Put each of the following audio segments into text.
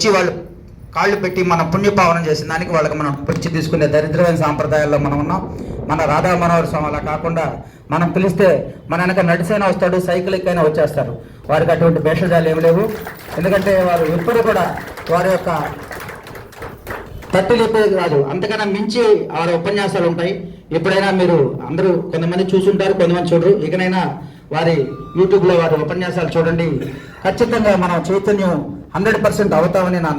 వచ్చి వాళ్ళు కాళ్ళు పెట్టి మన పుణ్యపావనం చేసిన దానికి వాళ్ళకి మనం పిలిచి తీసుకునే దరిద్రమైన సాంప్రదాయాల్లో మనం ఉన్నాం. మన రాధా మనోహర్ స్వామి అలా కాకుండా మనం పిలిస్తే మన వెనక నడిసైనా వస్తాడు సైకిల్ ఎక్కైనా వచ్చేస్తారు. వారికి అటువంటి భేషజాలు ఏమి లేవు. ఎందుకంటే వారు ఎప్పుడు కూడా వారి యొక్క తట్టు చెప్పేది కాదు అంతకన్నా మించి వారి ఉపన్యాసాలు ఉంటాయి. ఎప్పుడైనా మీరు అందరూ కొంతమంది చూసుంటారు కొంతమంది చూడరు. ఇకనైనా వారి యూట్యూబ్లో వారి ఉపన్యాసాలు చూడండి. ఖచ్చితంగా మనం చైతన్యం హండ్రెడ్ పర్సెంట్ అవుతామని నా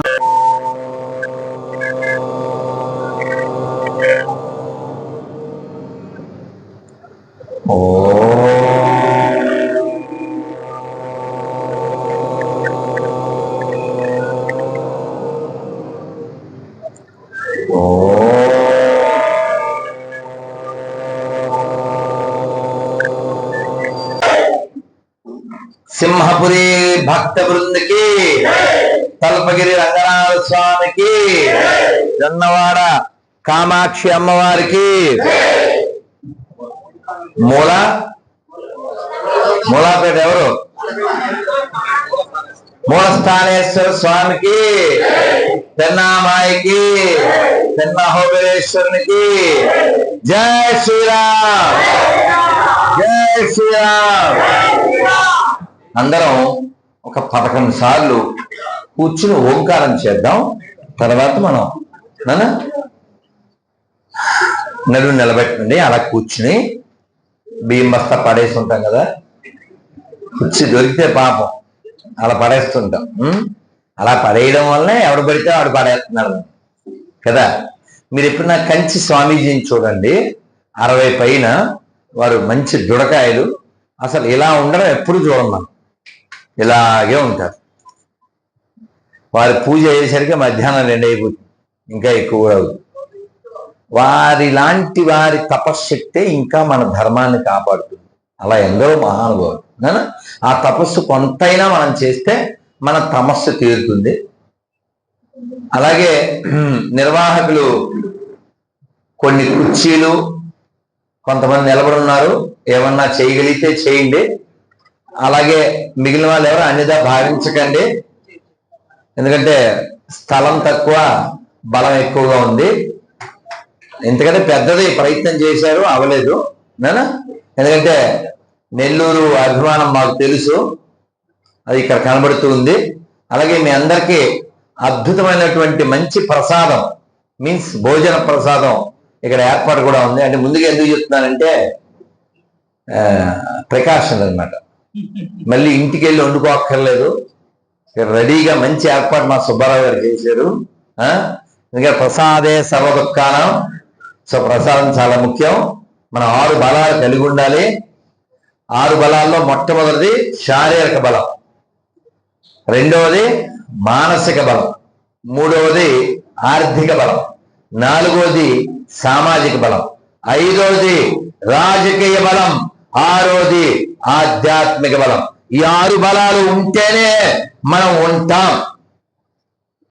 సింహపురి భక్త బృందకి కల్పగిరి రంగనాథ స్వామికి జొన్నవాడ కామాక్షి అమ్మవారికి. మూల? మూలాపేట ఎవరు? మూలస్థానేశ్వర స్వామికి తెన్నామాయికి తెన్నహోబరేశ్వరునికి జై శ్రీరామ్! జై శ్రీరామ్! అందరం ఒక పదకొండు సార్లు కూర్చుని ఓంకారం చేద్దాం. తర్వాత మనం నాన్న నడుము నిలబెట్టండి అలా కూర్చుని బియ్యం బస్తా పడేసి ఉంటాం కదా. కుర్చీ దొరికితే పాపం అలా పడేస్తుంటాం. అలా పడేయడం వల్లనే ఎవడు పడితే వాడు పడేస్తున్నాడు కదా? మీరు ఎప్పుడు నా కంచి స్వామీజీని చూడండి. అరవై పైన వారు మంచి దుడకాయలు అసలు ఇలా ఉండడం ఎప్పుడు చూడండి మనం. ఇలాగే ఉంటారు. వారు పూజ అయ్యేసరికి మధ్యాహ్నం రెండు అయిపోతుంది ఇంకా ఎక్కువ అవుతుంది వారి లాంటి వారి తపశ్శక్తే ఇంకా మన ధర్మాన్ని కాపాడుతుంది. అలా ఎందరో మహానుభావులు. ఆ తపస్సు కొంతైనా మనం చేస్తే మన తమస్సు తీరుతుంది. అలాగే నిర్వాహకులు కొన్ని కుర్చీలు కొంతమంది నిలబడి ఉన్నారు. ఏమన్నా చేయగలిగితే చేయండి. అలాగే మిగిలిన వాళ్ళు ఎవరు అన్నిదా భావించకండి. ఎందుకంటే స్థలం తక్కువ బలం ఎక్కువగా ఉంది. ఎందుకంటే పెద్దది ప్రయత్నం చేశారు అవలేదు నేనా? ఎందుకంటే నెల్లూరు అభిమానం మాకు తెలుసు. అది ఇక్కడ కనబడుతూ ఉంది. అలాగే మీ అందరికీ అద్భుతమైనటువంటి మంచి ప్రసాదం మీన్స్ భోజన ప్రసాదం ఇక్కడ ఏర్పాటు కూడా ఉంది. అంటే ముందుగా ఎందుకు చెప్తున్నానంటే ప్రికాషన్ అన్నమాట. మళ్ళీ ఇంటికి వెళ్ళి వండుకోక్కర్లేదు రెడీగా మంచి ఏర్పాటు మా సుబ్బారావు గారు చేశారు. ఆ? ప్రసాదే సర్వ దుఃఖానం సో ప్రసాదం చాలా ముఖ్యం. మనం ఆరు బలాలు కలిగి ఉండాలి. ఆరు బలాల్లో మొట్టమొదటిది శారీరక బలం. రెండవది మానసిక బలం. మూడవది ఆర్థిక బలం. నాలుగవది సామాజిక బలం. ఐదవది రాజకీయ బలం. ఆరోది ఆధ్యాత్మిక బలం. ఈ ఆరు బలాలు ఉంటేనే మనం ఉంటాం.